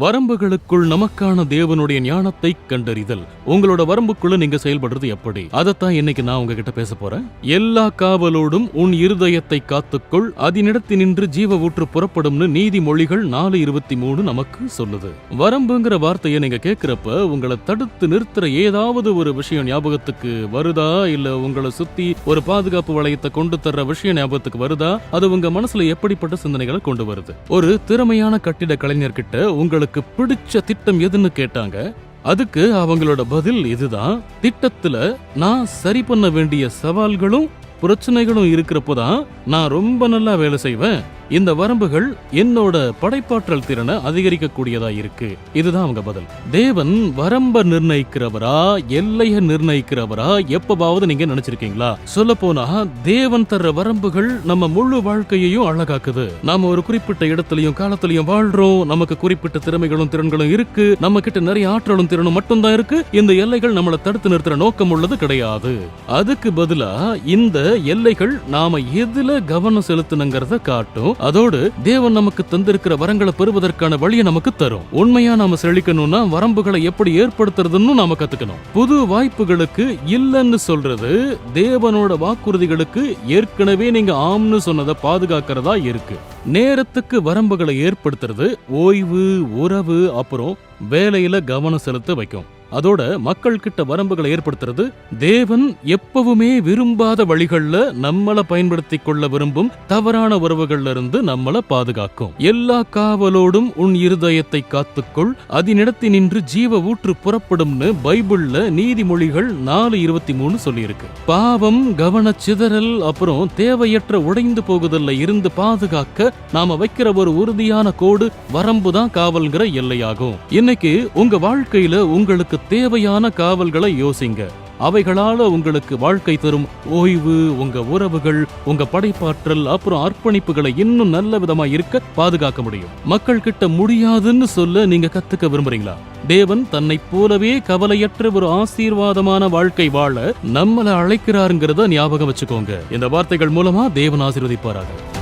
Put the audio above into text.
வரம்புகளுக்குள் நமக்கான தேவனுடைய ஞானத்தை கண்டறிதல். உங்களோட வரம்புக்குள்ள நீங்க செயல்படுறது எப்படி? அதைத்தான் இன்னைக்கு நான் உங்ககிட்ட பேச போறேன். எல்லா காவலோடும் உன் இருதயத்தை காத்துக்கொள். அதனிடத்தினின்று ஜீவ ஊற்று புறப்படும்னு நீதிமொழிகள் நாலு இருபத்தி மூணு நமக்கு சொல்லுது. வரம்புங்கிற வார்த்தையை நீங்க கேட்கிறப்ப உங்களை தடுத்து நிறுத்துற ஏதாவது ஒரு விஷயம் ஞாபகத்துக்கு வருதா? இல்ல உங்களை சுத்தி ஒரு பாதுகாப்பு வளையத்தை கொண்டு தர்ற விஷயம் ஞாபகத்துக்கு வருதா? அது உங்க மனசுல எப்படிப்பட்ட சிந்தனைகளை கொண்டு வருது? ஒரு திறமையான கட்டிட கலைஞர்கிட்ட உங்களுக்கு பிடிச்ச திட்டம் எதுன்னு கேட்டாங்க அதுக்கு அவங்களோட பதில் இதுதான். திட்டத்துல நான் சரி பண்ண வேண்டிய சவால்களும் பிரச்சனைகளும் இருக்கிறப்போதான் நான் ரொம்ப நல்லா வேலை செய்வேன். இந்த வரம்புகள் என்னோட படைப்பாற்றல் திறனை அதிகரிக்கக்கூடியதா இருக்கு. இதுதான் அவங்க பதில். தேவன் வரம்ப நிர்ணயிக்கிறவரா எல்லைய நிர்ணயிக்கிறவரா எப்பவாவது நீங்க நினைச்சிருக்கீங்களா? சொல்ல போனா தேவன் தர்ற வரம்புகள் நம்ம முழு வாழ்க்கையையும் அழகாக்குது. நாம ஒரு குறிப்பிட்ட இடத்துலயும் காலத்திலயும் வாழ்றோம். நமக்கு குறிப்பிட்ட திறமைகளும் திறன்களும் இருக்கு. நம்ம கிட்ட நிறைய ஆற்றலும் திறனும் மட்டும்தான் இருக்கு. இந்த எல்லைகள் நம்மளை தடுத்து நிறுத்துற நோக்கம் உள்ளது கிடையாது. அதுக்கு பதிலா இந்த எல்லைகள் நாம எதுல கவனம் செலுத்தணுங்கிறத காட்டும். அதோடு தேவன் நமக்கு தந்திருக்கிற வரங்களை பெறுவதற்கான வழியை நமக்கு தரும். உண்மையா நாம செழிக்கணும்னா வரம்புகளை எப்படி ஏற்படுத்துறதுன்னு நாம கத்துக்கணும். புது வாய்ப்புகளுக்கு இல்லைன்னு சொல்றது தேவனோட வாக்குறுதிகளுக்கு ஏற்கனவே நீங்க ஆம்னு சொன்னதை பாதுகாக்கிறதா இருக்கு. நேரத்துக்கு வரம்புகளை ஏற்படுத்துறது ஓய்வு உறவு அப்புறம் வேலையில கவனம் செலுத்த வைக்கும். அதோட மக்கள் கிட்ட வரம்புகளை ஏற்படுத்துறது தேவன் எப்பவுமே விரும்பாத வழிகள்ல நம்மள பயன்படுத்தி கொள்ள விரும்பும் தவறான உறவுகள்ல இருந்து நம்மள பாதுகாக்கும். எல்லா காவலோடும் உன் இருதயத்தை காத்துக்கொள். அதனிடத்தினின்று ஜீவ ஊற்று புறப்படும்னு பைபிள்ல நீதிமொழிகள் நாலு இருபத்தி மூணு சொல்லியிருக்கு. பாவம் கவனச்சிதறல் அப்புறம் தேவையற்ற உடைந்து போகுதல்ல இருந்து பாதுகாக்க நாம வைக்கிற ஒரு உறுதியான கோடு வரம்பு தான் காவல்கிற எல்லையாகும். இன்னைக்கு உங்க வாழ்க்கையில உங்களுக்கு தேவையான காவல்களை யோசிங்க. அவைகளால உங்களுக்கு வாழ்க்கை தரும் ஓய்வு உங்க உறவுகள் உங்க படைப்பாற்றல் அப்புறம் அர்ப்பணிப்புகளை இன்னும் நல்ல விதமா இருக்க பாதுகாக்க முடியும். மக்கள் கிட்ட முடியாதுன்னு சொல்ல நீங்க கத்துக்க விரும்புறீங்களா? தேவன் தன்னை போலவே கவலையற்ற ஒரு ஆசீர்வாதமான வாழ்க்கை வாழ நம்மள அழைக்கிறாருங்கிறத ஞாபகம் வச்சுக்கோங்க. இந்த வார்த்தைகள் மூலமா தேவன் ஆசீர்வதிப்பாராக.